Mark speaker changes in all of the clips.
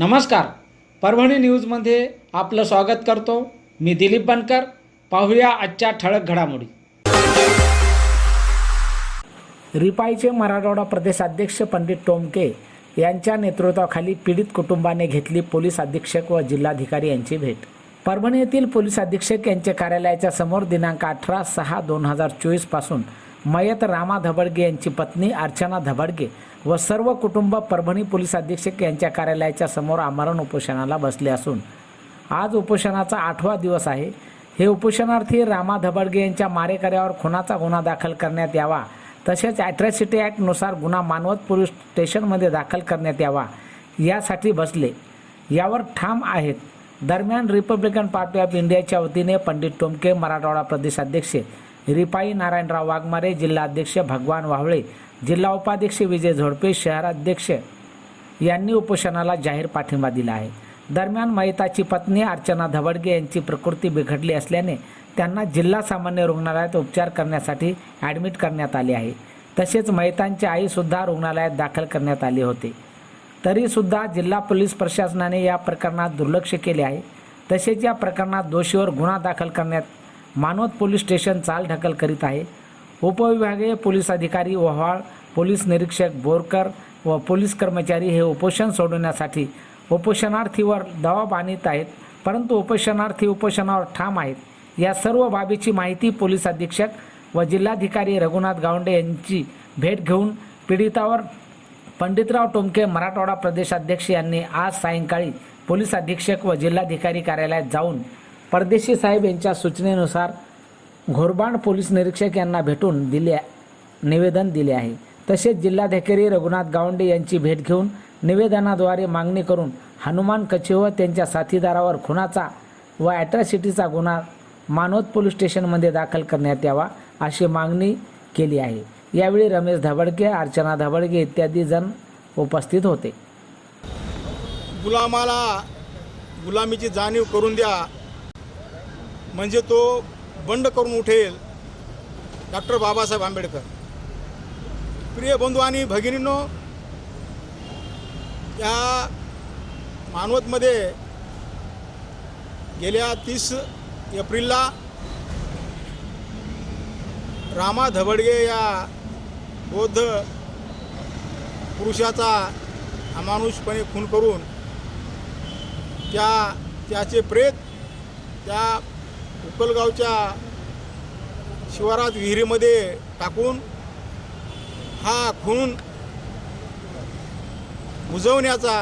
Speaker 1: नमस्कार. परभणी न्यूजमध्ये आपलं स्वागत करतो. मी दिलीप बनकर. पाहूया आजच्या ठळक घडामोडी. रिपाईचे मराठवाडा प्रदेशाध्यक्ष पंडित टोमके यांच्या नेतृत्वाखाली पीडित कुटुंबाने घेतली पोलीस अधीक्षक व जिल्हाधिकारी यांची भेट. परभणी येथील पोलीस अधीक्षक यांच्या कार्यालयाच्या समोर दिनांक अठरा सहा दोन हजार चोवीसपासून मयत रामा धबडगे यांची पत्नी अर्चना धबडगे व सर्व कुटुंब परभणी पोलीस अधीक्षक यांच्या कार्यालयाच्या समोर आमरण उपोषणाला बसले असून आज उपोषणाचा आठवा दिवस आहे. हे उपोषणार्थी रामा धबडगे यांच्या मारेकऱ्यावर खुनाचा गुन्हा दाखल करण्यात यावा. तसेच ॲट्रॅसिटी ॲक्टनुसार गुन्हा मानवत पोलीस स्टेशनमध्ये दाखल करण्यात यावा यासाठी बसले. यावर ठाम आहेत. दरम्यान रिपब्लिकन पार्टी ऑफ इंडियाच्या वतीने पंडित टोमके मराठवाडा प्रदेशाध्यक्ष रिपाई नारायणराव वाघमारे जिल्हाध्यक्ष भगवान वावळे जिल्हा उपाध्यक्ष विजय झोडपे शहराध्यक्ष यांनी उपोषणाला जाहीर पाठिंबा दिला आहे. दरम्यान मयताची पत्नी अर्चना धबडगे यांची प्रकृती बिघडली असल्याने त्यांना जिल्हा सामान्य रुग्णालयात उपचार करण्यासाठी ॲडमिट करण्यात आले आहे. तसेच मयतांची आईसुद्धा रुग्णालयात दाखल करण्यात आले होते. तरीसुद्धा जिल्हा पोलीस प्रशासनाने या प्रकरणात दुर्लक्ष केले आहे. तसेच या प्रकरणात दोषीवर गुन्हा दाखल करण्यात मानवत पोलीस स्टेशन चाल ढकल करीत आहे. उपविभागीय पोलीस अधिकारी ओव्हाळ पोलीस निरीक्षक बोरकर व पोलीस कर्मचारी हे उपोषण सोडवण्यासाठी उपोषणार्थीवर दबाव आणत आहेत परंतु उपोषणार्थी उपोषणावर ठाम आहेत. या सर्व बाबीची माहिती पोलीस अधीक्षक व जिल्हाधिकारी रघुनाथ गावंडे यांची भेट घेऊन पीडितावर पंडितराव टोमके मराठवाडा प्रदेशाध्यक्ष यांनी आज सायंकाळी पोलीस अधीक्षक व जिल्हाधिकारी कार्यालयात जाऊन परदेशी साहेब यांच्या सूचनेनुसार घोरबांड पोलीस निरीक्षक यांना भेटून दिले निवेदन दिले आहे. तसेच जिल्हाधिकारी रघुनाथ गावंडे यांची भेट घेऊन निवेदनाद्वारे मागणी करून हनुमान कचे व त्यांच्या साथीदारावर खुनाचा व ॲट्रॅसिटीचा गुन्हा मानवत पोलीस स्टेशनमध्ये दाखल करण्यात यावा अशी मागणी केली आहे. यावेळी रमेश धबडके अर्चना धबडके इत्यादी जण उपस्थित होते.
Speaker 2: गुलामाला गुलामीची जाणीव करून द्या. म्हणजे तो बंड करून उठेल डॉक्टर बाबासाहेब आंबेडकर. प्रिय बंधू आणि भगिनींनो या मानवतमध्ये गेल्या तीस एप्रिलला रामा धबडगे या बौद्ध पुरुषाचा अमानुषपणे खून करून त्या त्याचे प्रेत त्या उकलगावच्या शिवारात विहिरीमध्ये टाकून हा खून बुजवण्याचा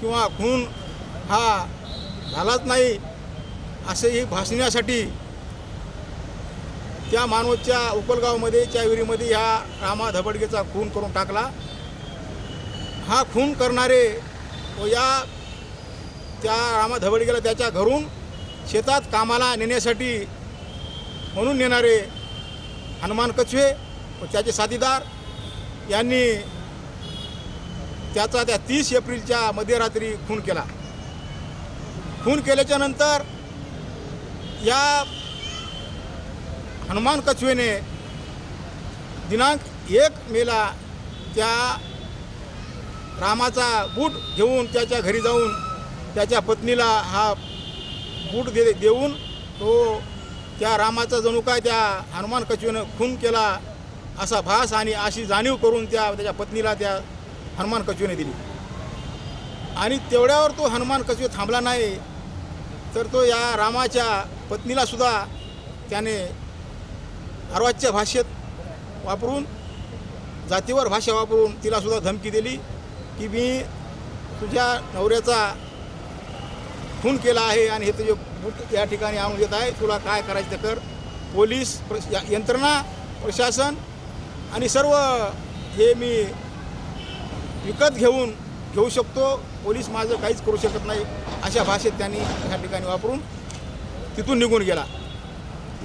Speaker 2: किंवा खून हा झालाच नाही असेही भासण्यासाठी त्या मानवतच्या उकलगावमध्ये त्या विहिरीमध्ये ह्या रामा धबडगेचा खून करून टाकला. हा खून करणारे व या त्या रामा धबडगेला त्याच्या घरून शेतात कामाला नेण्यासाठी म्हणून नेणारे हनुमान कछवे व त्याचे साथीदार यांनी त्याचा त्या तीस एप्रिलच्या मध्यरात्री खून केला. खून केल्याच्यानंतर या हनुमान कछवेने दिनांक एक मेला त्या रामाचा बूट घेऊन त्याच्या घरी जाऊन त्याच्या पत्नीला हा बूट दे देऊन तो त्या रामाचा जणू काय त्या हनुमान कचवीनं खून केला असा भास आणि अशी जाणीव करून त्या त्याच्या पत्नीला त्या हनुमान कचवीने दिली. आणि तेवढ्यावर तो हनुमान कचवी थांबला नाही तर तो या रामाच्या पत्नीलासुद्धा त्याने अर्वाच्य भाषेत वापरून जातीवर भाषा वापरून तिलासुद्धा धमकी दिली की मी तुझ्या नवऱ्याचा खून केला आहे आणि हे तुझे बूट या ठिकाणी आणून येत आहे. तुला काय करायचं ते कर. पोलीस प्र या- यंत्रणा प्रशासन आणि सर्व हे मी विकत घेऊन घेऊ शकतो. पोलीस माझं काहीच करू शकत नाही. अशा भाषेत त्यांनी ह्या ठिकाणी वापरून तिथून निघून गेला.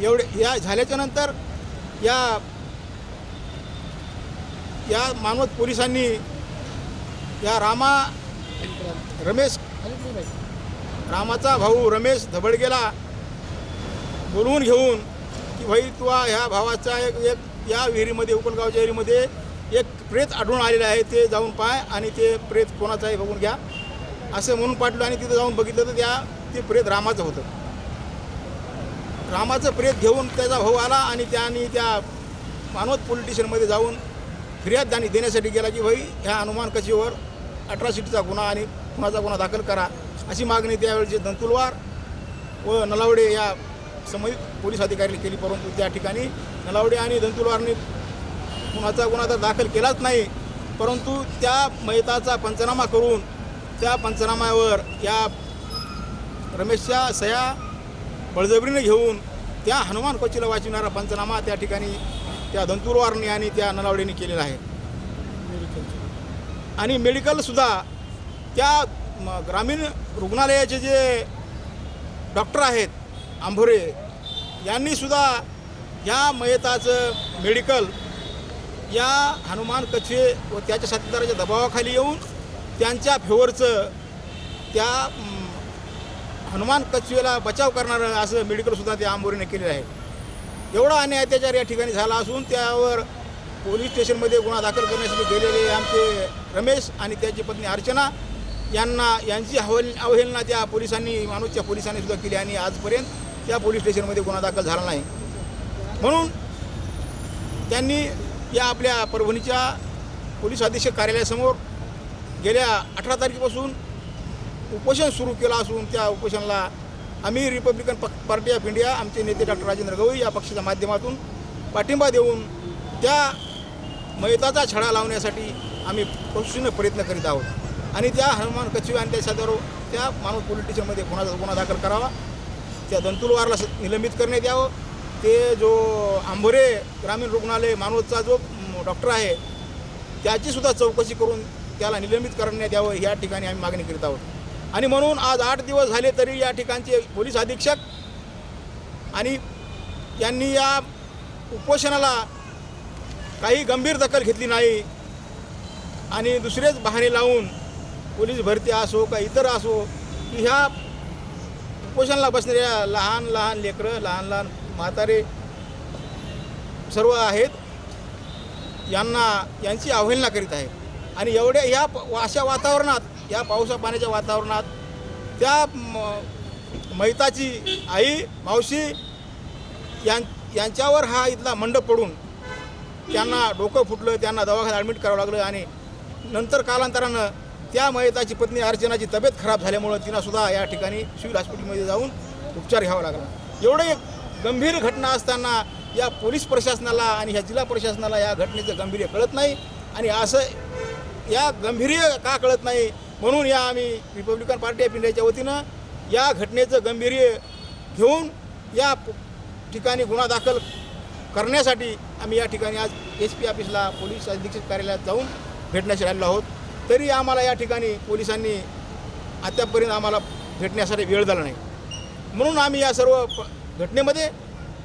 Speaker 2: एवढे या झाल्याच्यानंतर या या मानवत पोलिसांनी या रामा रमेश रामाचा भाऊ रमेश धबडगेला बोलवून घेऊन की भाई तू ह्या भावाचा एक एक या विहिरीमध्ये उकलगावच्या विहिरीमध्ये एक प्रेत आढळून आलेलं आहे. ते जाऊन पाय आणि ते प्रेत कोणाचं आहे बघून घ्या. असं म्हणून पाठलं आणि तिथं जाऊन बघितलं तर त्या ते प्रेत रामाचं होतं. रामाचं प्रेत घेऊन त्याचा भाऊ आला आणि त्याने त्या मानवत पोलीस स्टेशनमध्ये जाऊन फिर्याद दानी देण्यासाठी गेला की भाई ह्या हनुमान अठरा अट्रॉसिटीचा गुन्हा आणि खुनाचा गुन्हा दाखल करा. अशी मागणी त्यावेळेचे दंतुलवार व नलावडे या संबंधित पोलीस अधिकाऱ्यांनी केली परंतु त्या ठिकाणी नलावडे आणि दंतुलवारने कुणाचा गुन्हा तर दाखल केलाच नाही. परंतु त्या मयताचा पंचनामा करून त्या पंचनाम्यावर या रमेशच्या सह्या बळजबरीने घेऊन त्या हनुमान कोचीला वाचविणारा पंचनामा त्या ठिकाणी त्या दंतुरवारने आणि त्या नलावडेने केलेला आहे. आणि मेडिकलसुद्धा त्या ग्रामीण रुग्णालयाचे जे डॉक्टर आहेत आंभोरे यांनीसुद्धा या मयताचं मेडिकल या हनुमान कच्छे व त्याच्या साथीदाराच्या दबावाखाली येऊन त्यांच्या फेवरचं त्या हनुमान कच्छेला बचाव करणारं असं मेडिकलसुद्धा त्या आंबोरीने केलेलं आहे. एवढा अन्याय अत्याचार या ठिकाणी झाला असून त्यावर पोलीस स्टेशनमध्ये गुन्हा दाखल करण्यासाठी गेलेले आमचे रमेश आणि त्याची पत्नी अर्चना यांना यांची अवहेल अवहेलना त्या पोलिसांनी माणूसच्या पोलिसांनी सुद्धा केली आणि आजपर्यंत त्या पोलीस स्टेशनमध्ये गुन्हा दाखल झाला नाही. म्हणून त्यांनी या आपल्या परभणीच्या पोलीस अधीक्षक कार्यालयासमोर गेल्या अठरा तारखेपासून उपोषण सुरू केलं असून त्या उपोषणाला आम्ही रिपब्लिकन पक् पार्टी ऑफ इंडिया आमचे नेते डॉक्टर राजेंद्र गवई या पक्षाच्या माध्यमातून पाठिंबा देऊन त्या मयताचा छडा लावण्यासाठी आम्ही पशुनं प्रयत्न करीत आहोत. आणि त्या हनुमान कच्छी आणि त्याच्यावर त्या मानव पोलीस स्टेशनमध्ये गुन्हा गुन्हा दाखल करावा. त्या दंतुलवारला स- निलंबित करण्यात यावं. ते जो आंभोरे ग्रामीण रुग्णालय माणूसचा जो डॉक्टर आहे त्याचीसुद्धा चौकशी करून त्याला निलंबित करण्यात यावं या ठिकाणी आम्ही मागणी करीत आहोत. आणि म्हणून आज आठ दिवस झाले तरी या ठिकाणचे पोलीस अधीक्षक आणि यांनी या उपोषणाला काही गंभीर दखल घेतली नाही. आणि दुसरेच बहाणे लावून पोलीस भरती असो का इतर असो की ह्या उपोषणाला बसणाऱ्या लहान लहान लेकरं लहान लहान म्हातारे सर्व आहेत. यांना यांची अवहेलना करीत आहे आणि एवढ्या ह्या प- अशा वातावरणात या पावसा पाण्याच्या वातावरणात त्या म- मैताची आई मावशी यां यांच्यावर हा इथला मंडप पडून त्यांना डोकं फुटलं त्यांना दवाखान्यात ॲडमिट करावं लागलं आणि नंतर कालांतरानं त्या मयताची पत्नी अर्चनाची तब्येत खराब झाल्यामुळं तिनासुद्धा या ठिकाणी सिव्हिल हॉस्पिटलमध्ये जाऊन उपचार घ्यावा लागला. एवढं एक गंभीर घटना असताना या पोलीस प्रशासनाला आणि ह्या जिल्हा प्रशासनाला या घटनेचं गांभीर्य कळत नाही आणि असं या गंभीर्य का कळत नाही म्हणून या आम्ही रिपब्लिकन पार्टी ऑफ इंडियाच्या वतीनं या घटनेचं गंभीर्य घेऊन या ठिकाणी गुन्हा दाखल करण्यासाठी आम्ही या ठिकाणी आज एस पी ऑफिसला पोलीस अधीक्षक कार्यालयात जाऊन भेटण्यासाठी आलेलो आहोत. तरी आम्हाला या ठिकाणी पोलिसांनी अद्यापपर्यंत आम्हाला भेटण्यासाठी वेळ झाला नाही. म्हणून आम्ही या सर्व घटनेमध्ये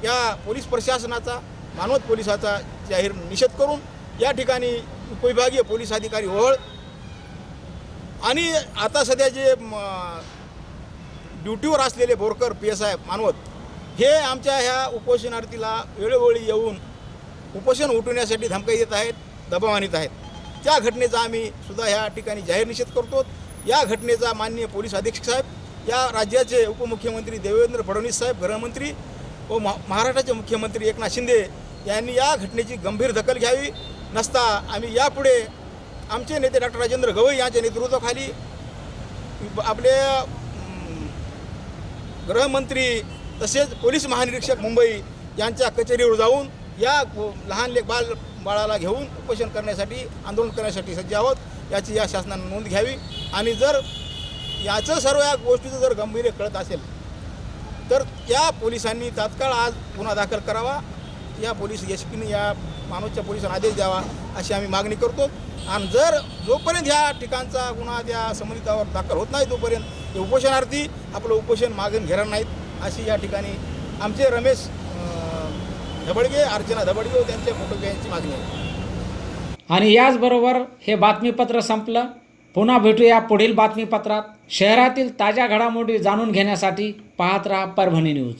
Speaker 2: या पोलीस प्रशासनाचा मानवत पोलिसाचा जाहीर निषेध करून या ठिकाणी उपविभागीय पोलीस अधिकारी ओहळ आणि आता सध्या जे ड्युटीवर असलेले Borkar P S I Manwat हे आमच्या ह्या उपोषणार्थीला वेळोवेळी येऊन उपोषण उठवण्यासाठी धमकाई देत आहेत दबाव आणत आहेत. त्या घटनेचा आम्ही सुद्धा ह्या ठिकाणी जाहीर निषेध करतो या घटनेचा माननीय पोलीस अधीक्षक साहेब या राज्याचे उपमुख्यमंत्री देवेंद्र फडणवीस साहेब गृहमंत्री व महा महाराष्ट्राचे मुख्यमंत्री एकनाथ शिंदे यांनी या घटनेची गंभीर दखल घ्यावी. नसता आम्ही यापुढे आमचे नेते डॉक्टर राजेंद्र गवई यांच्या नेतृत्वाखाली आपले गृहमंत्री तसेच पोलीस महानिरीक्षक मुंबई यांच्या कचेरीवर जाऊन या लहान लेख बाल बाळाला घेऊन उपोषण करण्यासाठी आंदोलन करण्यासाठी सज्ज आहोत. याची या शासनानं नोंद घ्यावी. आणि जर याचं सर्व या गोष्टीचं जर गंभीर्य कळत असेल तर त्या पोलिसांनी तात्काळ आज गुन्हा दाखल करावा. या पोलीस एस पीने या मानवच्या पोलिसांना आदेश द्यावा अशी आम्ही मागणी करतो. आणि जर जोपर्यंत ह्या ठिकाणचा गुन्हा त्या संबंधितावर दाखल होत नाही तोपर्यंत हे उपोषणार्थी आपलं उपोषण मागून घेणार नाहीत अशी या ठिकाणी आमचे रमेश धबडगे अर्चना धबडगे हो, त्यांच्या कुटुंबियांची मागणी आहे.
Speaker 1: आणि याचबरोबर हे बातमीपत्र संपलं. पुन्हा भेटूया पुढील बातमीपत्रात. शहरातील ताज्या घडामोडी जाणून घेण्यासाठी पाहत राहा परभणी न्यूज.